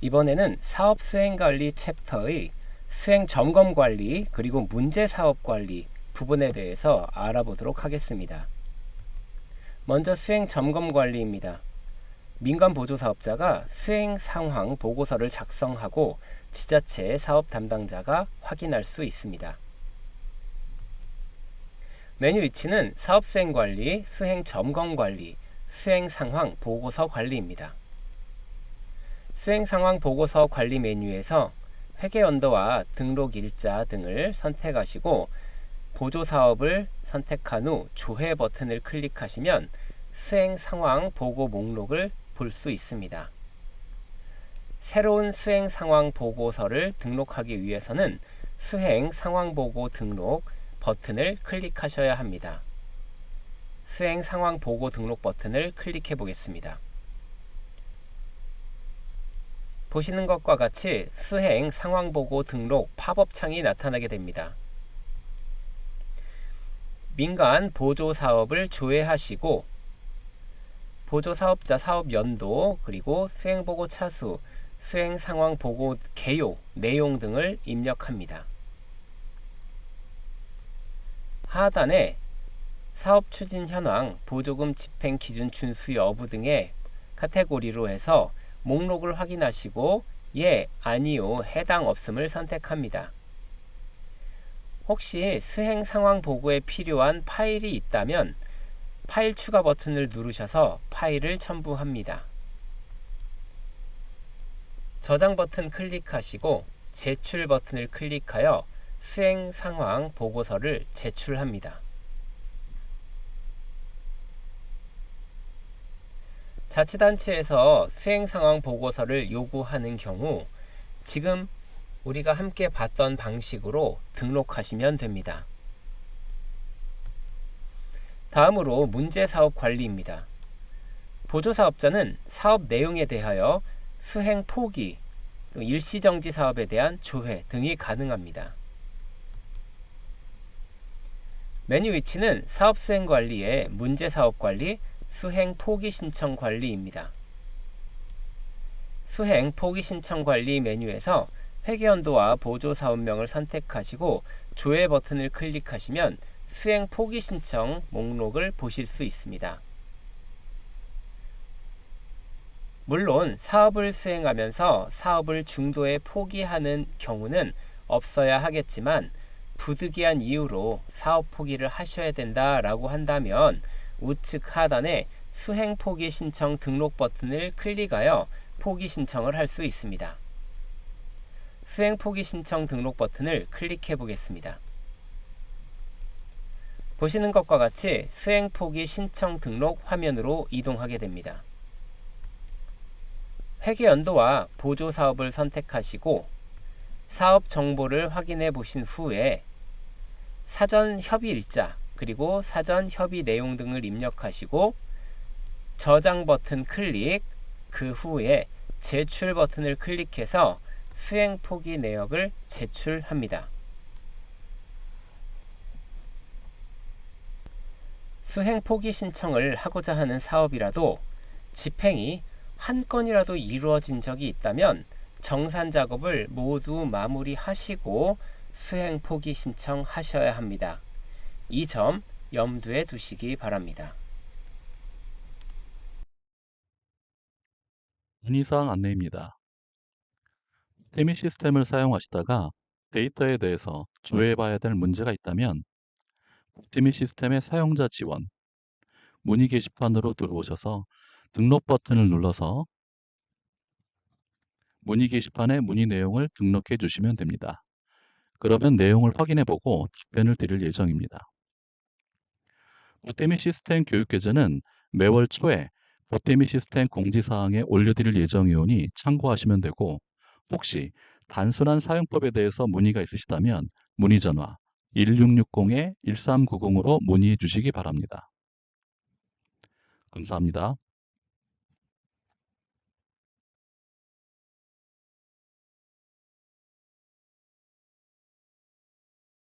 이번에는 사업 수행 관리 챕터의 수행 점검 관리 그리고 문제 사업 관리 부분에 대해서 알아보도록 하겠습니다. 먼저 수행 점검 관리입니다. 민간 보조 사업자가 수행 상황 보고서를 작성하고 지자체 사업 담당자가 확인할 수 있습니다. 메뉴 위치는 사업 수행 관리, 수행 점검 관리, 수행 상황 보고서 관리입니다. 수행 상황 보고서 관리 메뉴에서 회계 연도와 등록 일자 등을 선택하시고 보조 사업을 선택한 후 조회 버튼을 클릭하시면 수행 상황 보고 목록을 볼 수 있습니다. 새로운 수행 상황 보고서를 등록하기 위해서는 수행 상황 보고 등록 버튼을 클릭하셔야 합니다. 수행 상황 보고 등록 버튼을 클릭해 보겠습니다. 보시는 것과 같이 수행 상황 보고 등록 팝업 창이 나타나게 됩니다. 민간 보조 사업을 조회하시고 보조 사업자 사업 연도 그리고 수행 보고 차수, 수행 상황 보고 개요, 내용 등을 입력합니다. 하단에 사업 추진 현황, 보조금 집행 기준 준수 여부 등의 카테고리로 해서 목록을 확인하시고 예, 아니요, 해당 없음을 선택합니다. 혹시 수행 상황 보고에 필요한 파일이 있다면 파일 추가 버튼을 누르셔서 파일을 첨부합니다. 저장 버튼 클릭하시고 제출 버튼을 클릭하여 수행 상황 보고서를 제출합니다. 자치단체에서 수행 상황 보고서를 요구하는 경우 지금 우리가 함께 봤던 방식으로 등록하시면 됩니다. 다음으로 문제 사업 관리입니다. 보조 사업자는 사업 내용에 대하여 수행 포기, 또 일시정지 사업에 대한 조회 등이 가능합니다. 메뉴 위치는 사업 수행 관리의 문제 사업 관리, 수행 포기 신청 관리입니다. 수행 포기 신청 관리 메뉴에서 회계연도와 보조 사업명을 선택하시고 조회 버튼을 클릭하시면 수행 포기 신청 목록을 보실 수 있습니다. 물론 사업을 수행하면서 사업을 중도에 포기하는 경우는 없어야 하겠지만 부득이한 이유로 사업 포기를 하셔야 된다라고 한다면 우측 하단에 수행 포기 신청 등록 버튼을 클릭하여 포기 신청을 할 수 있습니다. 수행 포기 신청 등록 버튼을 클릭해 보겠습니다. 보시는 것과 같이 수행 포기 신청 등록 화면으로 이동하게 됩니다. 회계 연도와 보조 사업을 선택하시고 사업 정보를 확인해 보신 후에 사전 협의 일자 그리고 사전 협의 내용 등을 입력하시고 저장 버튼 클릭 그 후에 제출 버튼을 클릭해서 수행 포기 내역을 제출합니다. 수행 포기 신청을 하고자 하는 사업이라도 집행이 한 건이라도 이루어진 적이 있다면 정산 작업을 모두 마무리하시고 수행 포기 신청하셔야 합니다. 이 점 염두에 두시기 바랍니다. 문의사항 안내입니다. 태미 시스템을 사용하시다가 데이터에 대해서 조회해봐야 될 문제가 있다면 태미 시스템의 사용자 지원, 문의 게시판으로 들어오셔서 등록 버튼을 눌러서 문의 게시판에 문의 내용을 등록해 주시면 됩니다. 그러면 내용을 확인해 보고 답변을 드릴 예정입니다. 보태미 시스템 교육 계좌는 매월 초에 보태미 시스템 공지사항에 올려드릴 예정이오니 참고하시면 되고 혹시 단순한 사용법에 대해서 문의가 있으시다면 문의 전화 1660-1390으로 문의해 주시기 바랍니다. 감사합니다.